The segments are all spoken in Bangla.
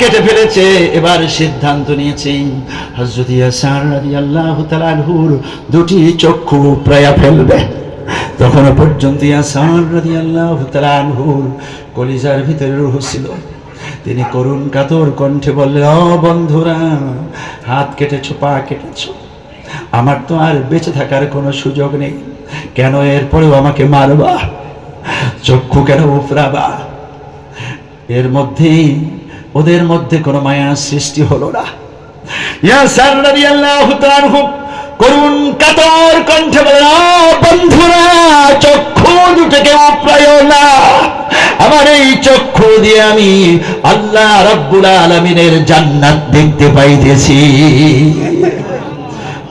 কেটে ফেলেছে, এবার সিদ্ধান্ত নিয়েছে। হজরত ইয়াসার রাদিয়াল্লাহু তাআলা আনহুর দুটি চক্ষু প্রায় ফেলবে। তখনও পর্যন্ত ইয়াসার রাদিয়াল্লাহু তাআলা আনহুর কলিজার ভিতরে রূহ ছিল। তিনি করুণ কাতর কণ্ঠে বললেন, ও বন্ধুরা, হাত কেটেছো পা কেটেছো আমার তো আর বেঁচে থাকার কোনো সুযোগ নেই। কেন এরপরেও আমাকে মারবা? চক্ষু কেন উফরাবা? এর মধ্যেই ওদের মধ্যে কোনো মায়ার সৃষ্টি হলো না। বললেন "ও বন্ধুরা, চক্ষু না। আমার এই চক্ষু দিয়ে আমি আল্লাহ রব্বুল আলমিনের জান্নাত দেখতে পাইতেছি।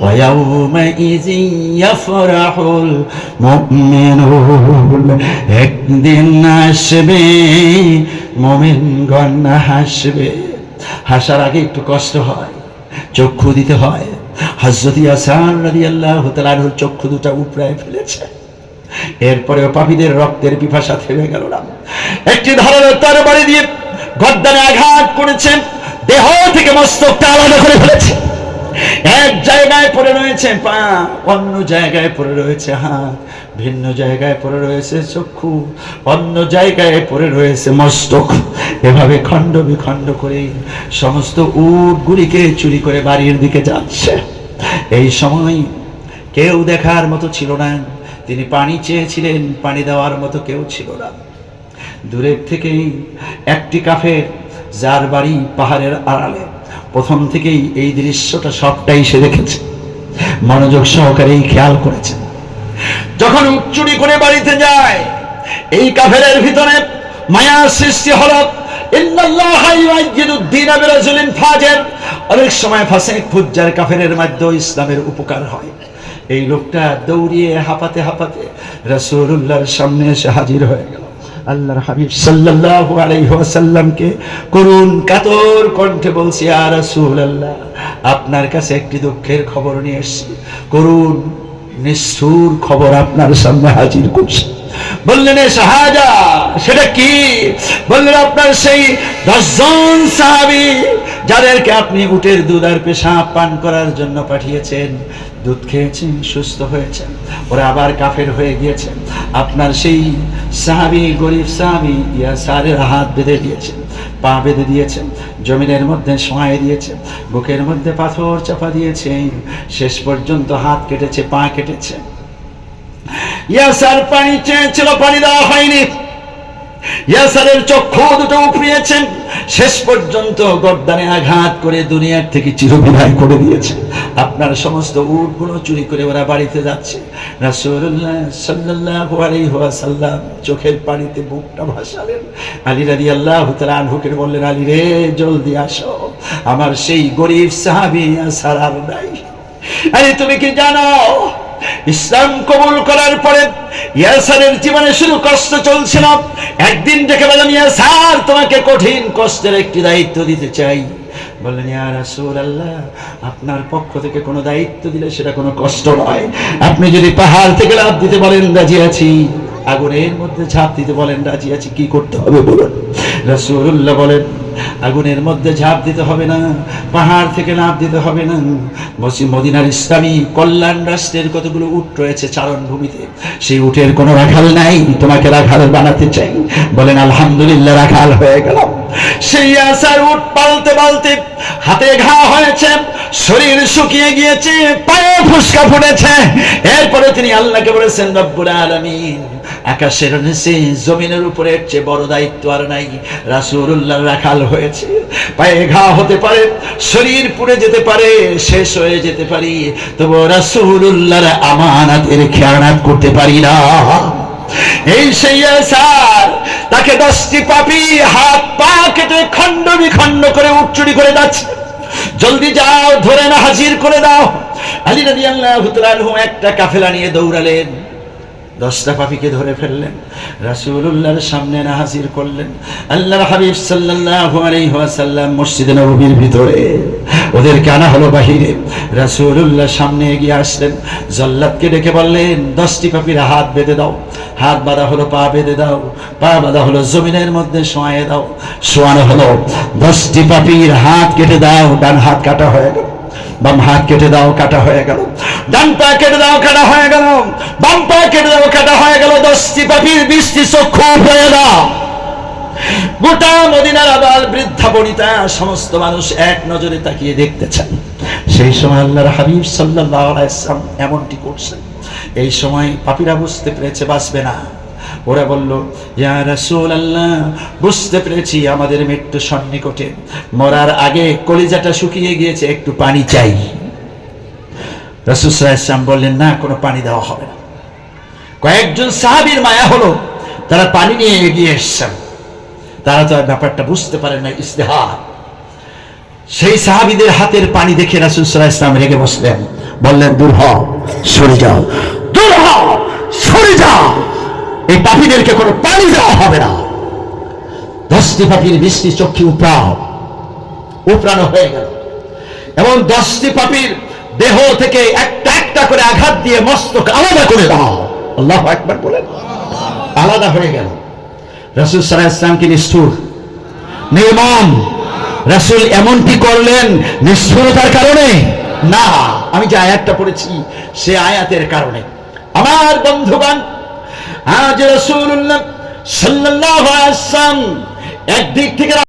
ويومئذ يفرح المؤمنون একদিন আসবে মমিনগণ হাসবে হাসার আগে একটু কষ্ট হয় চক্ষু দিতে হয় হজরত ইয়াসান রাদিয়াল্লাহু তাআলার চক্ষু দুটো উপড়ায় ফেলেছে এরপরেও পাপীদের রক্তের পিপাসা থেমে গেল না একটি ধারালো তরবারি দিয়ে গর্দানে আঘাত করেছেন দেহ থেকে মস্তকটা আলাদা করে ফেলেছে এক জায়গায় পড়ে রয়েছে পা, অন্য জায়গায় পড়ে রয়েছে হাত, ভিন্ন জায়গায় পড়ে রয়েছে চক্ষু, অন্য জায়গায় পড়ে রয়েছে মস্তক। এভাবে খণ্ড বিখণ্ড করে সমস্ত উটগুলিকে চুরি করে বাড়ির দিকে যাচ্ছে। এই সময় কেউ দেখার মতো ছিল না। তিনি পানি চেয়েছিলেন, পানি দেওয়ার মতো কেউ ছিল না। দূরের থেকেই একটি কাফের, যার বাড়ি পাহাড়ের আড়ালে। প্রথম থেকেই এই দৃশ্যটা সবটাই সে দেখেছে। মনোযোগ সহকারেই খেয়াল করেছেন যখন উচ্চুরি করে বাড়িতে যায়, এই কাফেরের ভিতরে মায়া সৃষ্টি হল। অনেক সময় ফাসেক ফুজ্জার কাফেরের মাধ্যমে ইসলামের উপকার হয়। এই লোকটা দৌড়িয়ে হাঁপাতে হাঁপাতে রাসূলুল্লাহর সামনে এসে হাজির হয়ে গেল। আল্লাহর হাবিব সাল্লাল্লাহু আলাইহি ওয়াসাল্লামকে করুণ কাতর কণ্ঠে বলছি, ইয়া রাসূলুল্লাহ, আপনার কাছে একটি দুঃখের খবর নিয়ে এসেছি। করুণ, নিষ্ঠুর খবর আপনার সামনে হাজির করছি। বললেন সাহাজা সেটা কি? বললেন, আপনার সেই দশজন সাহাবি, যাদেরকে আপনি উটের দুধ আর পেশাব পান করার জন্য পাঠিয়েছেন দুধ খেয়েছেন, সুস্থ হয়েছেন, ওরা আবার কাফের হয়ে গিয়েছেন। আপনার সেই সাহাবি, গরিব সাহাবি, ইয়া সারের হাত বেঁধে দিয়েছেন, পা বেঁধে দিয়েছেন, জমিনের মধ্যে শোঁয়ায় দিয়েছেন, বুকের মধ্যে পাথর চাপা দিয়েছেন, শেষ পর্যন্ত হাত কেটেছে, পা কেটেছে। ইয়া ইয়াসার পানি চেয়েছিল, পানি দেওয়া হয়নি। ইয়া ইয়াসারের চক্ষু দুটো উপড়িয়েছেন। শেষ পর্যন্ত গর্দানে আঘাত করে দুনিয়ার থেকে চিরবিদায় করে দিয়েছে। আপনার সমস্ত উটগুলো চুরি করে ওরা বাড়িতে যাচ্ছে। চোখের পানিতে বুকটা ভাসালেন। আলী রাদিয়াল্লাহু তাআলা আনহুকে বললেন, আলী রে, জলদি আসো। আমার সেই গরিব সাহাবী ইয়াসার আর নাই। আরে, তুমি কি জানো? ইসলাম কবুল করার পরে ইয়াসারের জীবনে শুধু কষ্ট চলছিল। একদিন ডেকে বললাম ইয়াসার, তোমাকে কঠিন কষ্টের একটি দায়িত্ব দিতে চাই। বললেন রাসূলুল্লাহ, আপনার পক্ষ থেকে কোনো দায়িত্ব দিলে সেটা কোনো কষ্ট নয়। আপনি যদি পাহাড় থেকে লাভ দিতে বলেন, রাজি আছি। আগুনের মধ্যে ঝাঁপ দিতে বলেন, রাজি আছি। কি করতে হবে বলুন? রাসূলুল্লাহ বলেন আগুনের মধ্যে ঝাঁপ দিতে হবে না, পাহাড় থেকে লাভ দিতে হবে না। মদিনার ইসলামী কল্যাণ রাষ্ট্রের কতগুলো উট রয়েছে চারণ ভূমিতে, সেই উটের কোনো রাখাল নাই। তোমাকে রাখাল বানাতে চাই। বলেন, আলহামদুলিল্লাহ, রাখাল হয়ে গেল। সেই আশার উঠ পালতে পালতে হাতে ঘা হয়েছে শরীর শুকিয়ে গিয়েছে, পায়ে ফুসকা ফুটেছে। এরপরে তিনি আল্লাহকে বলেছেন, রব্বুল আলামিন, আকাশের নিচে জমিনের উপরে চেয়ে বড় দায়িত্ব আর নাই। রাসূলুল্লাহ রাখাল হয়েছে। পায়ে ঘা হতে পারে, শরীর পুড়ে যেতে পারে, শেষ হয়ে যেতে পারি। তবু রাসূলুল্লাহর আমানাতের খেয়ানাত করতে পারি না। এই সেই স্যার তাকে দশটি পাপি হাত পা কেটে খণ্ড বিখণ্ড করে উচ্চুরি করে যাচ্ছে। জলদি যাও ধরে না হাজির করে দাও। আলী রাদিয়াল্লাহু তাআলা একটা কাফেলা নিয়ে দৌড়ালেন। দশটা পাপিকে ধরে ফেললেন, রাসূলুল্লাহর সামনে না হাজির করলেন। আল্লাহ হাবিব আলাইহি মসজিদে নববীর ভিতরে ওদেরকে আনা হলো বাহিরে। রাসূলুল্লাহ সামনে এগিয়ে আসলেন, জল্লাদকে ডেকে বললেন, দশটি পাপির হাত বেঁধে দাও, হাত বাঁধা হলো পা বেঁধে দাও, পা বাঁধা হলো জমিনের মধ্যে শোয়ায়ে দাও। শোয়ানো হলো, দশটি পাপির হাত কেটে দাও, ডান হাত কাটা হয়ে গেল। বাম হাত কেটে দাও, কাটা হয়ে গেল। ডান পা কেটে দাও, কাটা হয়ে গেল। বাম পা কেটে দাও, কাটা হয়ে গেল। দশটি পাপির বৃষ্টি চক্ষু হয়ে দাও গোটা মদিনার আবার বৃদ্ধা বনিতা, সমস্ত মানুষ এক নজরে তাকিয়ে দেখতেছেন সেই সময় আল্লাহর হাবিব সাল্লাম এমনটি করছেন। এই সময় পাপীরা বুঝতে পেরেছে, বাঁচবে না। ওরা বলল, ইয়া রাসূলুল্লাহ, বুঝতে পেরেছি আমাদের মৃত্যু সন্নিকটে। মরার আগে কলিজাটা শুকিয়ে গিয়েছে, একটু পানি চাই। রাসূল আলাইহি বললেন, না, কোনো পানি দেওয়া হবে না। কয়েকজন সাহাবীর মায়া হলো, তারা পানি নিয়ে এগিয়ে এসছেন। তারা তো ব্যাপারটা বুঝতে পারেন না ইস্তেহার সেই সাহাবিদের হাতের পানি দেখে রাসুল সাল্লাহ রেগে বসলেন। বললেন, দূর হও সরে যাও। এই পাপীদেরকে কোনো পানি দেওয়া হবে না। দশটি পাপির বৃষ্টি চক্ষু উপড়াও উপড়ানো হয়ে গেল। এবং দশটি পাপির দেহ থেকে একটা একটা করে আঘাত দিয়ে মস্তক আলাদা করে দাও। আল্লাহ একবার বলেন। আলাদা হয়ে গেল। রাসুল সাল্লাহ ইসলামকে নিষ্ঠুর। নির্মম। রাসুল এমনটি করলেন নিষ্ঠুরতার কারণে? না, আমি যে আয়াতটা পড়েছি সে আয়াতের কারণে। আমার বন্ধুগণ আজ রসুল্লাহ সাল্লাহ একদিক থেকে